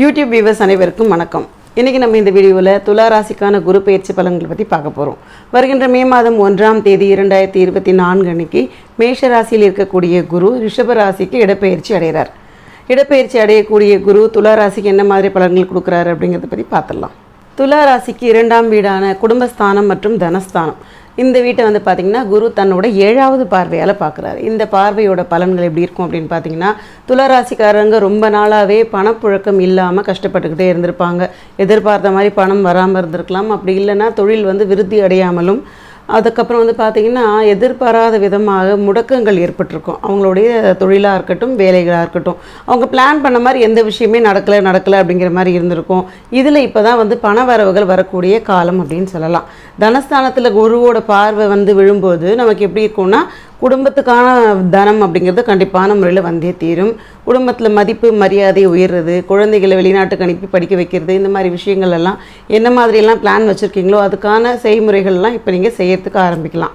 YouTube viewers அனைவருக்கும் வணக்கம். இன்றைக்கி நம்ம இந்த வீடியோவில் துலா ராசிக்கான குரு பயிற்சி பலன்களை பற்றி பார்க்க போகிறோம் வருகின்ற மே மாதம் ஒன்றாம் தேதி இரண்டாயிரத்தி இருபத்தி நான்கு அன்னைக்கு மேஷ ராசியில் இருக்கக்கூடிய குரு ரிஷப ராசிக்கு இடப்பெயர்ச்சி அடைகிறார். இடப்பெயர்ச்சி அடையக்கூடிய குரு துலா ராசிக்கு என்ன மாதிரி பலன்கள் கொடுக்குறாரு அப்படிங்கிறத பற்றி பார்த்துடலாம். துலா ராசிக்கு இரண்டாம் வீடான குடும்பஸ்தானம் மற்றும் தனஸ்தானம். இந்த வீட்டை வந்து பார்த்திங்கன்னா குரு தன்னோட ஏழாவது பார்வையால் பார்க்குறாரு இந்த பார்வையோட பலன்கள் எப்படி இருக்கும் அப்படின்னு பார்த்தீங்கன்னா துளராசிக்காரங்க ரொம்ப நாளாகவே பணப்புழக்கம் இல்லாமல் கஷ்டப்பட்டுக்கிட்டே இருந்திருப்பாங்க. எதிர்பார்த்த மாதிரி பணம் வராமல் இருந்திருக்கலாம். அப்படி இல்லைன்னா தொழில் வந்து விருத்தி அடையாமலும் அதுக்கப்புறம் வந்து பார்த்திங்கன்னா எதிர்பாராத விதமாக முடக்கங்கள் ஏற்பட்டிருக்கும். அவங்களுடைய தொழிலாக இருக்கட்டும் வேலைகளாக இருக்கட்டும். அவங்க பிளான் பண்ண மாதிரி எந்த விஷயமே நடக்கலை நடக்கலை அப்படிங்கிற மாதிரி இருந்திருக்கும். இதில் இப்போ தான் வந்து பண வரவுகள் வரக்கூடிய காலம் அப்படின்னு சொல்லலாம். தனஸ்தானத்தில் குருவோட பார்வை வந்து விழும்போது நமக்கு எப்படி இருக்கும்னா குடும்பத்துக்கான தனம் அப்படிங்கிறது கண்டிப்பான முறையில் வந்தே தீரும். குடும்பத்தில் மதிப்பு மரியாதை உயர்றது குழந்தைகளை வெளிநாட்டுக்கு அனுப்பி படிக்க வைக்கிறது இந்த மாதிரி விஷயங்கள் எல்லாம் என்ன மாதிரியெல்லாம் பிளான் வச்சுருக்கீங்களோ அதுக்கான செய்முறைகள்லாம் இப்போ நீங்கள் செய்யறதுக்கு ஆரம்பிக்கலாம்.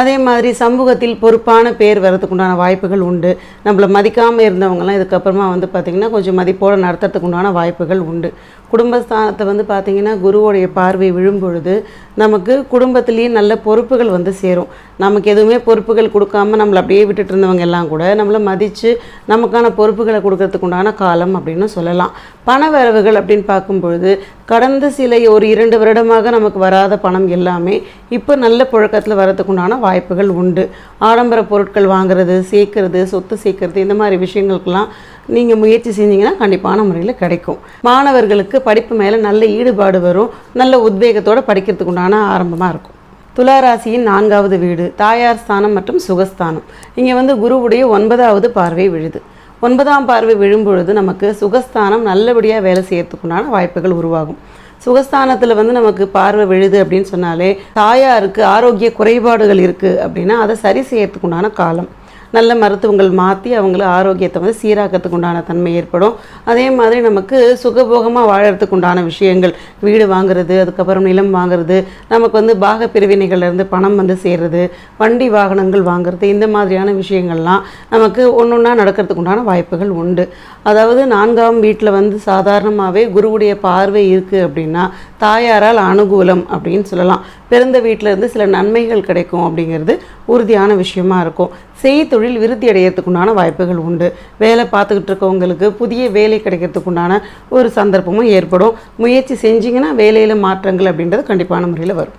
அதே மாதிரி சமூகத்தில் பொறுப்பான பேர் வர்றதுக்குண்டான உண்டான வாய்ப்புகள் உண்டு. நம்மளை மதிக்காமல் இருந்தவங்கலாம் இதுக்கப்புறமா வந்து பார்த்திங்கன்னா கொஞ்சம் மதிப்போடு நடத்துறதுக்கு உண்டான வாய்ப்புகள் உண்டு. குடும்பஸ்தானத்தை வந்து பார்த்திங்கன்னா குருவோடைய பார்வை விழும்பொழுது நமக்கு குடும்பத்திலேயே நல்ல பொறுப்புகள் வந்து சேரும். நமக்கு எதுவுமே பொறுப்புகள் கொடுக்காம நம்மளை அப்படியே விட்டுட்டு இருந்தவங்க எல்லாம் கூட நம்மளை மதித்து நமக்கான பொறுப்புகளை கொடுக்கறதுக்கு உண்டான காலம் அப்படின்னு சொல்லலாம். பண வரவுகள் அப்படின்னு பார்க்கும்பொழுது கடந்த சில ஒரு இரண்டு வருடமாக நமக்கு வராத பணம் எல்லாமே இப்போ நல்ல புழக்கத்தில் வரதுக்குண்டான வாய்ப்புகள் உண்டு. ஆடம்பர பொருட்கள் வாங்குறது சேர்க்கறது சொத்து சேர்க்கறது இந்த மாதிரி விஷயங்களுக்கெல்லாம் நீங்கள் முயற்சி செஞ்சீங்கன்னா கண்டிப்பான முறையில் கிடைக்கும். மாணவர்களுக்கு படிப்பு மேலே நல்ல ஈடுபாடு வரும் நல்ல உத்வேகத்தோடு படிக்கிறதுக்கு உண்டான ஆரம்பமாக இருக்கும். துளாராசியின் நான்காவது வீடு தாயார் ஸ்தானம் மற்றும் சுகஸ்தானம். இங்கே வந்து குருவுடைய ஒன்பதாவது பார்வை விழுது. ஒன்பதாம் பார்வை விழும்பொழுது நமக்கு சுகஸ்தானம் நல்லபடியாக வேலை செய்யறதுக்குண்டான வாய்ப்புகள் உருவாகும். சுகஸ்தானத்தில் வந்து நமக்கு பார்வை விழுது அப்படின்னு சொன்னாலே தாயாருக்கு ஆரோக்கிய குறைபாடுகள் இருக்குது அப்படின்னா அதை சரி செய்யறதுக்குண்டான காலம். நல்ல மருத்துவங்கள் மாற்றி அவங்கள ஆரோக்கியத்தை வந்து சீராக்கிறதுக்கு உண்டான தன்மை ஏற்படும். அதே மாதிரி நமக்கு சுகபோகமாக வாழறதுக்கு உண்டான விஷயங்கள் வீடு வாங்குறது அதுக்கப்புறம் நிலம் வாங்குறது நமக்கு வந்து பாக பிரிவினைகள்லேருந்து பணம் வந்து சேர்றது வண்டி வாகனங்கள் வாங்குறது இந்த மாதிரியான விஷயங்கள்லாம் நமக்கு ஒன்று ஒன்றா நடக்கிறதுக்கு உண்டான வாய்ப்புகள் உண்டு. அதாவது நான்காம் வீட்டில் வந்து சாதாரணமாகவே குருவுடைய பார்வை இருக்குது அப்படின்னா தாயாரால் அனுகூலம் அப்படின்னு சொல்லலாம். பிறந்த வீட்டில் இருந்து சில நன்மைகள் கிடைக்கும் அப்படிங்கிறது உறுதியான விஷயமா இருக்கும். செய்தொழில் தொழில் விருத்தி அடையிறதுக்குண்டான வாய்ப்புகள் உண்டு. வேலை பார்த்துக்கிட்டு இருக்கவங்களுக்கு புதிய வேலை கிடைக்கிறதுக்குண்டான ஒரு சந்தர்ப்பமும் ஏற்படும். முயற்சி செஞ்சிங்கன்னா வேலையில் மாற்றங்கள் அப்படின்றது கண்டிப்பான முறையில் வரும்.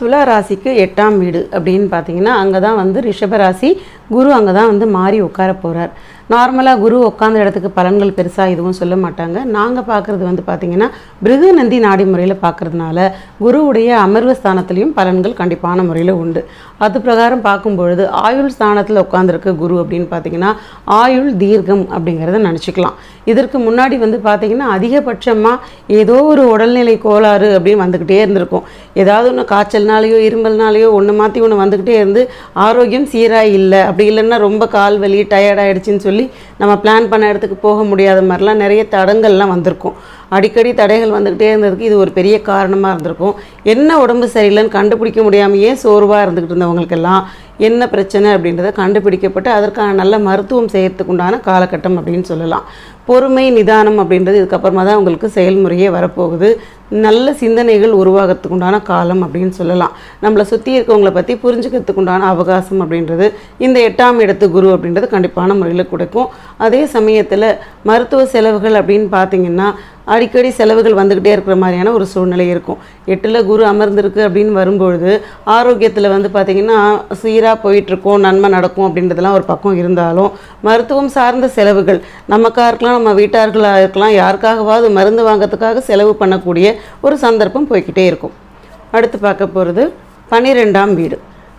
துலா ராசிக்கு எட்டாம் வீடு அப்படின்னு பார்த்தீங்கன்னா அங்கே தான் வந்து ரிஷபராசி குரு அங்கே தான் வந்து மாறி உட்கார போகிறார் நார்மலாக குரு உட்காந்த இடத்துக்கு பலன்கள் பெருசாக எதுவும் சொல்ல மாட்டாங்க. நாங்கள் பார்க்குறது வந்து பார்த்திங்கன்னா பிருகுநந்தி நாடி முறையில் பார்க்குறதுனால குருவுடைய அமர்வு ஸ்தானத்துலேயும் பலன்கள் கண்டிப்பான முறையில் உண்டு. அது பிரகாரம் பார்க்கும் பொழுது ஆயுள் ஸ்தானத்தில் உட்காந்துருக்க குரு அப்படின்னு பார்த்தீங்கன்னா ஆயுள் தீர்க்கம் அப்படிங்கிறத நினச்சிக்கலாம். இதற்கு முன்னாடி வந்து பார்த்திங்கன்னா அதிகபட்சமாக ஏதோ ஒரு உடல்நிலை கோளாறு அப்படின்னு வந்துக்கிட்டே இருந்திருக்கும். ஏதாவது ஒன்று காய்ச்சல்னாலேயோ இரும்பல்னாலேயோ ஒன்று மாற்றி ஒன்று வந்துக்கிட்டே இருந்து ஆரோக்கியம் சீராக இல்லை அப்படி இல்லைன்னா ரொம்ப கால் வலி டயர்ட் சொல்லி சொல்லி நம்ம பிளான் பண்ண இடத்துக்கு போக முடியாத மாதிரிலாம் நிறைய தடங்கள்லாம் வந்திருக்கும். அடிக்கடி தடைகள் வந்துக்கிட்டே இருந்ததுக்கு இது ஒரு பெரிய காரணமாக இருந்திருக்கும். என்ன உடம்பு சரியில்லைன்னு கண்டுபிடிக்க முடியாமையே சோர்வாக இருந்துக்கிட்டு இருந்தவங்களுக்கெல்லாம் என்ன பிரச்சனை அப்படின்றத கண்டுபிடிக்கப்பட்டு அதற்கான நல்ல மருத்துவம் செய்யறதுக்கு உண்டான காலகட்டம் அப்படின்னு சொல்லலாம். பொறுமை நிதானம் அப்படின்றது இதுக்கப்புறமா தான் உங்களுக்கு செயல்முறையே வரப்போகுது. நல்ல சிந்தனைகள் உருவாகிறதுக்கு உண்டான காலம் அப்படின்னு சொல்லலாம். நம்மளை சுற்றி இருக்கவங்கள பற்றி புரிஞ்சுக்கிறதுக்கு உண்டான அவகாசம் அப்படின்றது இந்த எட்டாம் இடத்து குரு அப்படின்றது கண்டிப்பான முறையில் கொடுக்கும். அதே சமயத்தில் மருத்துவ செலவுகள் அப்படின்னு பார்த்தீங்கன்னா அடிக்கடி செலவுகள் வந்துக்கிட்டே இருக்கிற மாதிரியான ஒரு சூழ்நிலை இருக்கும். எட்டில் குரு அமர்ந்திருக்கு அப்படின்னு வரும்பொழுது ஆரோக்கியத்தில் வந்து பார்த்திங்கன்னா சீராக போயிட்டுருக்கோம் நன்மை நடக்கும் அப்படின்றதெல்லாம் ஒரு பக்கம் இருந்தாலும் மருத்துவம் சார்ந்த செலவுகள் நமக்காக இருக்கலாம் நம்ம வீட்டார்களாக இருக்கலாம் யாருக்காகவாவது மருந்து வாங்கிறதுக்காக செலவு பண்ணக்கூடிய ஒரு சந்தர்ப்பம் போய்கிட்டே இருக்கும். அடுத்து பார்க்க போகிறது பன்னிரெண்டாம் வீடு.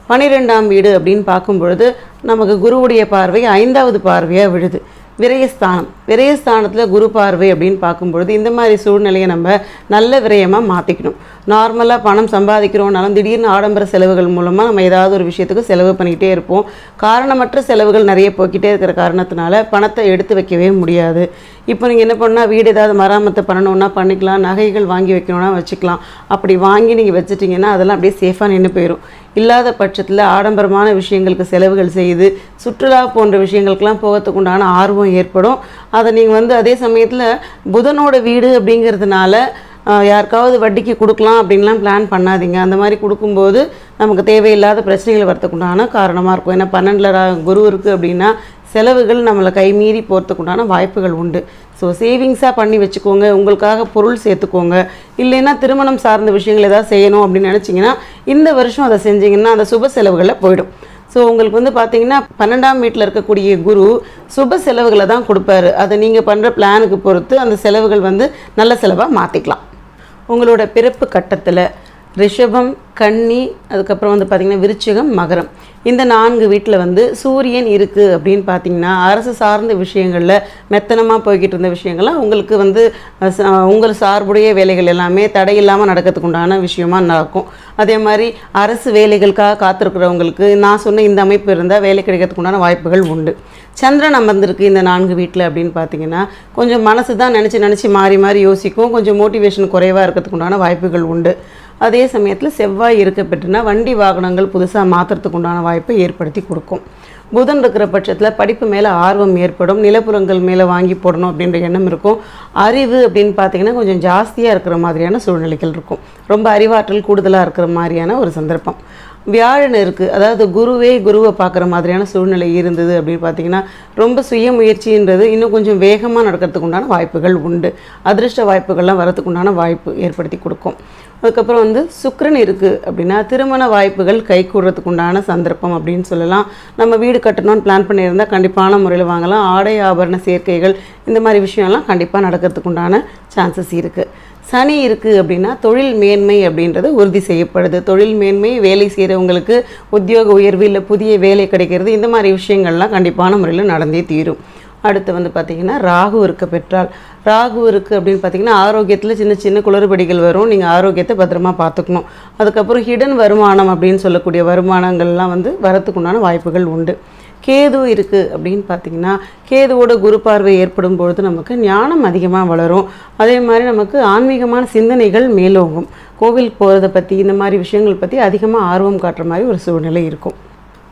பனிரெண்டாம் வீடு அப்படின்னு பார்க்கும் பொழுது நமக்கு குருவுடைய பார்வை ஐந்தாவது பார்வையாக விழுது. விரயஸ்தானம். விரயஸ்தானத்தில் குரு பார்வை அப்படின்னு பார்க்கும்பொழுது இந்த மாதிரி சூழ்நிலையை நம்ம நல்ல விரயமாக மாற்றிக்கணும் நார்மலாக பணம் சம்பாதிக்கிறோம்னாலும் திடீர்னு ஆடம்பர செலவுகள் மூலமாக நம்ம ஏதாவது ஒரு விஷயத்துக்கு செலவு பண்ணிக்கிட்டே இருப்போம். காரணமற்ற செலவுகள் நிறைய போய்கிட்டே இருக்கிற காரணத்தினால பணத்தை எடுத்து வைக்கவே முடியாது. இப்போ நீங்கள் என்ன பண்ணால் வீடு ஏதாவது மராமத்து பண்ணணுன்னா பண்ணிக்கலாம். நகைகள் வாங்கி வைக்கணும்னா வச்சுக்கலாம். அப்படி வாங்கி நீங்கள் வச்சுட்டிங்கன்னா அதெல்லாம் அப்படியே சேஃபாக நின்று போயிடும் இல்லாத பட்சத்தில் ஆடம்பரமான விஷயங்களுக்கு செலவுகள் செய்து சுற்றுலா போன்ற விஷயங்களுக்கெல்லாம் போகிறதுக்கு உண்டான ஆர்வம் ஏற்படும். அதை நீங்கள் வந்து அதே சமயத்தில் புதனோட வீடு அப்படிங்கிறதுனால யாருக்காவது வட்டிக்கு கொடுக்கலாம் அப்படின்லாம் பிளான் பண்ணாதீங்க. அந்த மாதிரி கொடுக்கும்போது நமக்கு தேவையில்லாத பிரச்சனைகள் வரத்துக்குண்டான காரணமாக இருக்கும். ஏன்னா பன்னெண்டில் குரு இருக்குது அப்படின்னா செலவுகள் நம்மளை கைமீறி போகிறதுக்குண்டான வாய்ப்புகள் உண்டு. ஸோ சேவிங்ஸாக பண்ணி வச்சுக்கோங்க. உங்களுக்காக பொருள் சேர்த்துக்கோங்க. இல்லைன்னா திருமணம் சார்ந்த விஷயங்கள் ஏதாவது செய்யணும் அப்படின்னு நினச்சிங்கன்னா இந்த வருஷம் அதை செஞ்சீங்கன்னா அந்த சுப செலவுகளில் போயிடும். ஸோ உங்களுக்கு வந்து பார்த்தீங்கன்னா பன்னெண்டாம் வீட்டில் இருக்கக்கூடிய குரு சுப செலவுகளை தான் கொடுப்பாரு. அதை நீங்கள் பண்ணுற பிளானுக்கு பொறுத்து அந்த செலவுகள் வந்து நல்ல செலவாக மாற்றிக்கலாம் உங்களோட பிறப்பு கட்டத்தில் ரிஷபம் கன்னி அதுக்கப்புறம் வந்து பார்த்திங்கன்னா விருச்சிகம் மகரம். இந்த நான்கு வீட்டில் வந்து சூரியன் இருக்குது அப்படின்னு பார்த்தீங்கன்னா அரசு சார்ந்த விஷயங்களில் மெத்தனமாக போய்கிட்டு இருந்த விஷயங்கள்லாம் உங்களுக்கு வந்து உங்கள் சார்புடைய வேலைகள் எல்லாமே தடையில்லாமல் நடக்கிறதுக்கு உண்டான விஷயமா நடக்கும். அதே மாதிரி அரசு வேலைகளுக்காக காத்திருக்கிறவங்களுக்கு நான் சொன்ன இந்த அமைப்பு இருந்தால் வேலை கிடைக்கிறதுக்கு உண்டான வாய்ப்புகள் உண்டு. சந்திரன் அமர்ந்திருக்கு இந்த நான்கு வீட்டில் அப்படின்னு பார்த்தீங்கன்னா கொஞ்சம் மனசு தான் நினச்சி நினச்சி மாறி மாறி யோசிக்கும். கொஞ்சம் மோட்டிவேஷன் குறைவாக இருக்கிறதுக்கு உண்டான வாய்ப்புகள் உண்டு. அதே சமயத்தில் செவ்வாய் இருக்க பெற்றுனா வண்டி வாகனங்கள் புதுசாக மாற்றுறதுக்கு உண்டான வாய்ப்பை ஏற்படுத்தி கொடுக்கும். புதன் இருக்கிற பட்சத்தில் படிப்பு மேலே ஆர்வம் ஏற்படும். நிலப்புறங்கள் மேலே வாங்கி போடணும் அப்படின்ற எண்ணம் இருக்கும். அறிவு அப்படின்னு பார்த்தீங்கன்னா கொஞ்சம் ஜாஸ்தியாக இருக்கிற மாதிரியான சூழ்நிலைகள் இருக்கும். ரொம்ப அறிவாற்றல் கூடுதலாக இருக்கிற மாதிரியான ஒரு சந்தர்ப்பம். வியாழன் இருக்குது அதாவது குருவே குருவை பார்க்குற மாதிரியான சூழ்நிலை இருந்தது அப்படின்னு பார்த்தீங்கன்னா ரொம்ப சுய முயற்சின்றது இன்னும் கொஞ்சம் வேகமாக நடக்கிறதுக்கு உண்டான வாய்ப்புகள் உண்டு. அதிர்ஷ்ட வாய்ப்புகள்லாம் வரதுக்கு உண்டான வாய்ப்பு ஏற்படுத்தி கொடுக்கும். அதுக்கப்புறம் வந்து சுக்கரன் இருக்குது அப்படின்னா திருமண வாய்ப்புகள் கை கூடுறதுக்கு உண்டான சந்தர்ப்பம் அப்படின்னு சொல்லலாம். நம்ம வீடு கட்டணும்னு பிளான் பண்ணியிருந்தால் கண்டிப்பான முறையில் வாங்கலாம். ஆடை ஆபரண சேர்க்கைகள் இந்த மாதிரி விஷயம்லாம் கண்டிப்பாக நடக்கிறதுக்கு உண்டான சான்சஸ் இருக்குது சனி இருக்குது அப்படின்னா தொழில் மேன்மை அப்படின்றது உறுதி செய்யப்படுது. தொழில் மேன்மை வேலை செய்கிற உங்களுக்கு உத்தியோக உயர்வு இல்லை புதிய வேலை கிடைக்கிறது இந்த மாதிரி விஷயங்கள்லாம் கண்டிப்பான முறையில் நடந்தே தீரும். அடுத்து வந்து பார்த்திங்கன்னா ராகு இருக்க பெற்றால் ராகு இருக்குது அப்படின்னு பார்த்தீங்கன்னா ஆரோக்கியத்தில் சின்ன சின்ன குளறுபடிகள் வரும். நீங்கள் ஆரோக்கியத்தை பத்திரமா பார்த்துக்கணும். அதுக்கப்புறம் ஹிடன் வருமானம் அப்படின்னு சொல்லக்கூடிய வருமானங்கள்லாம் வந்து வரத்துக்குண்டான வாய்ப்புகள் உண்டு. கேது இருக்குது அப்படின்னு பார்த்தீங்கன்னா கேதுவோட குரு பார்வை ஏற்படும் பொழுது நமக்கு ஞானம் அதிகமாக வளரும். அதே மாதிரி நமக்கு ஆன்மீகமான சிந்தனைகள் மேலோங்கும். கோவில் போகிறத பற்றி இந்த மாதிரி விஷயங்கள் பற்றி அதிகமாக ஆர்வம் காட்டுற மாதிரி ஒரு சூழ்நிலை இருக்கும்.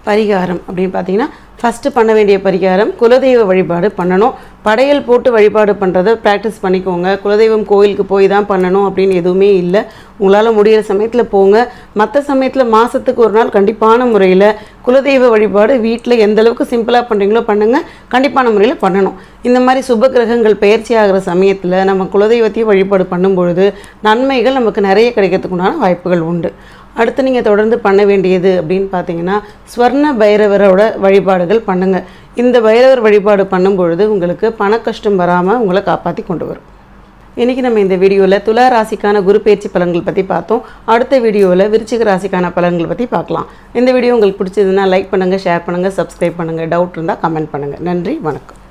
பரிகாரம் அப்படின்னு பார்த்தீங்கன்னா ஃபஸ்ட்டு பண்ண வேண்டிய பரிகாரம் குலதெய்வ வழிபாடு பண்ணணும். படையல் போட்டு வழிபாடு பண்ணுறத ப்ராக்டிஸ் பண்ணிக்கோங்க. குலதெய்வம் கோயிலுக்கு போய் தான் பண்ணணும் அப்படின்னு எதுவுமே இல்லை. உங்களால் முடியிற சமயத்தில் போங்க. மற்ற சமயத்தில் மாதத்துக்கு ஒரு நாள் கண்டிப்பான முறையில் குலதெய்வ வழிபாடு வீட்டில் எந்த அளவுக்கு சிம்பிளாக பண்ணுறீங்களோ பண்ணுங்கள் கண்டிப்பான முறையில் பண்ணணும். இந்த மாதிரி சுப கிரகங்கள் பயிற்சி ஆகிற சமயத்தில் நம்ம குலதெய்வத்தையும் வழிபாடு பண்ணும்பொழுது நன்மைகள் நமக்கு நிறைய கிடைக்கிறதுக்குண்டான வாய்ப்புகள் உண்டு. அடுத்து நீங்கள் தொடர்ந்து பண்ண வேண்டியது அப்படின்னு பார்த்தீங்கன்னா ஸ்வர்ண பைரவரோட வழிபாடுகள் பண்ணுங்கள் இந்த பைரவர் வழிபாடு பண்ணும்பொழுது உங்களுக்கு பண கஷ்டம் வராமல் உங்களை காப்பாற்றி கொண்டு வரும். இன்றைக்கி நம்ம இந்த வீடியோவில் துலா ராசிக்கான குரு பயிற்சி பலன்கள் பற்றி பார்த்தோம். அடுத்த வீடியோவில் விருச்சிக ராசிக்கான பலன்கள் பற்றி பார்க்கலாம். இந்த வீடியோ உங்களுக்கு பிடிச்சதுன்னா லைக் பண்ணுங்கள் ஷேர் பண்ணுங்கள் சப்ஸ்கிரைப் பண்ணுங்கள் டவுட் இருந்தால் கமெண்ட் பண்ணுங்கள் நன்றி வணக்கம்.